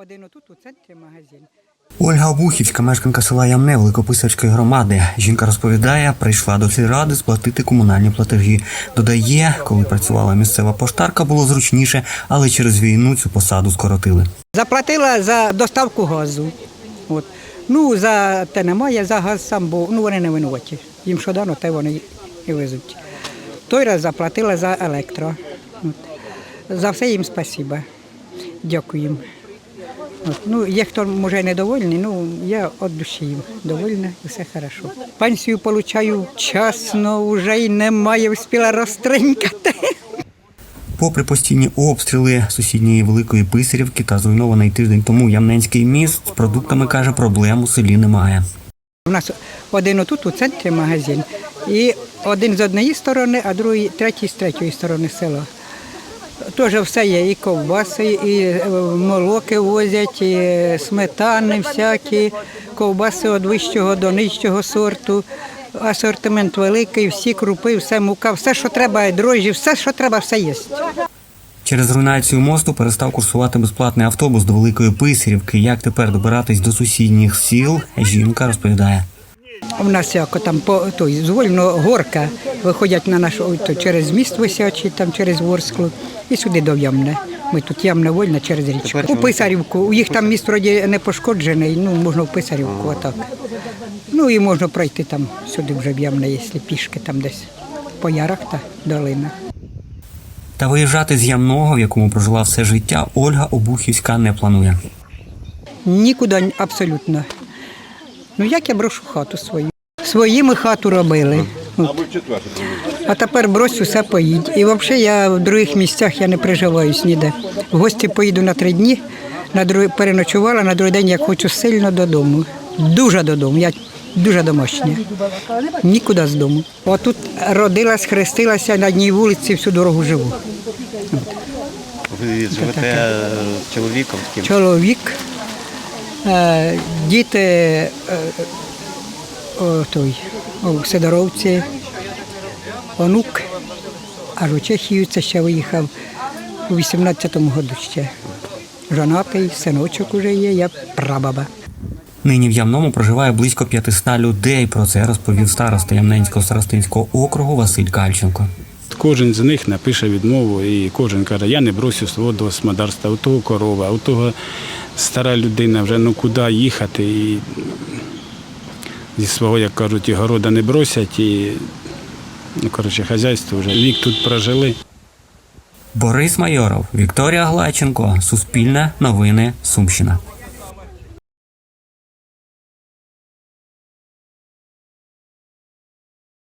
Один отут у центрі магазин. Ольга Обухівська, мешканка села Ямне Великописарської громади. Жінка розповідає, прийшла до сільради сплатити комунальні платежі. Додає, коли працювала місцева поштарка, було зручніше, але через війну цю посаду скоротили. Заплатила за доставку газу. От. Ну, за те немає, за газ сам був. Ну, вони не винуваті. Їм що дано, те вони і везуть. Той раз заплатила за електро. От. За все їм спасіба. Дякую їм. От. Ну, є хто може недовольний, ну я від душі їм довольна і все хорошо. Пенсію получаю вчасно, вже й немає, встигла розтринькати. Попри постійні обстріли сусідньої великої писарівки та зруйнований тиждень тому Ямненський міст з продуктами каже, проблем у селі немає. У нас один отут у центрі магазин, і один з однієї сторони, а другий, третій з третьої сторони села. Теж все є, і ковбаси, і е, молоки возять, і сметани всякі, ковбаси від вищого до нижчого сорту. Асортимент великий, всі крупи, все мука, все, що треба, дрожжі, все, що треба, все є. Через руйнацію мосту перестав курсувати безплатний автобус до Великої Писарівки. Як тепер добиратись до сусідніх сіл, жінка розповідає. У нас як там по той з Вольного горка виходять на наш то через міст висячий, там через Ворсклу і сюди до Ямне. Ми тут Ямна вольна через річку. У Писарівку. У їх там міст вроді не пошкоджений, ну можна в Писарівку, отак. Ну і можна пройти там сюди вже в Ямне, якщо пішки там десь по ярах та долинах. Та виїжджати з Ямного, в якому прожила все життя, Ольга Обухівська не планує. Нікуди абсолютно. Ну як я брошу хату свою? Своїми хату робили. От. А тепер брось усе поїдь. І взагалі я в других місцях я не приживаюсь ніде. В гості поїду на три дні, на друг... переночувала, на другий день я хочу сильно додому. Дуже додому. Я дуже домашня. Нікуди з дому. Отут родилась, хрестилася, на одній вулиці всю дорогу живу. Ви живете е, чоловіком чоловік, діти е, о, той, у Сидоровці, онук, аж у Чехію це ще виїхав у 18-му году ще. Жонатий, синочок уже є, я прабаба. Нині в Ямному проживає близько 500 людей. Про це розповів староста Ямненського старостинського округу Василь Кальченко. Кожен з них напише відмову, і кожен каже, я не бросю свого господарства, у того корова, у того стара людина вже ну куди їхати. І зі свого, як кажуть, і города не бросять, і ну, коротше, хазяйство вже вік тут прожили. Борис Майоров, Вікторія Глаченко, Суспільне, Новини, Сумщина.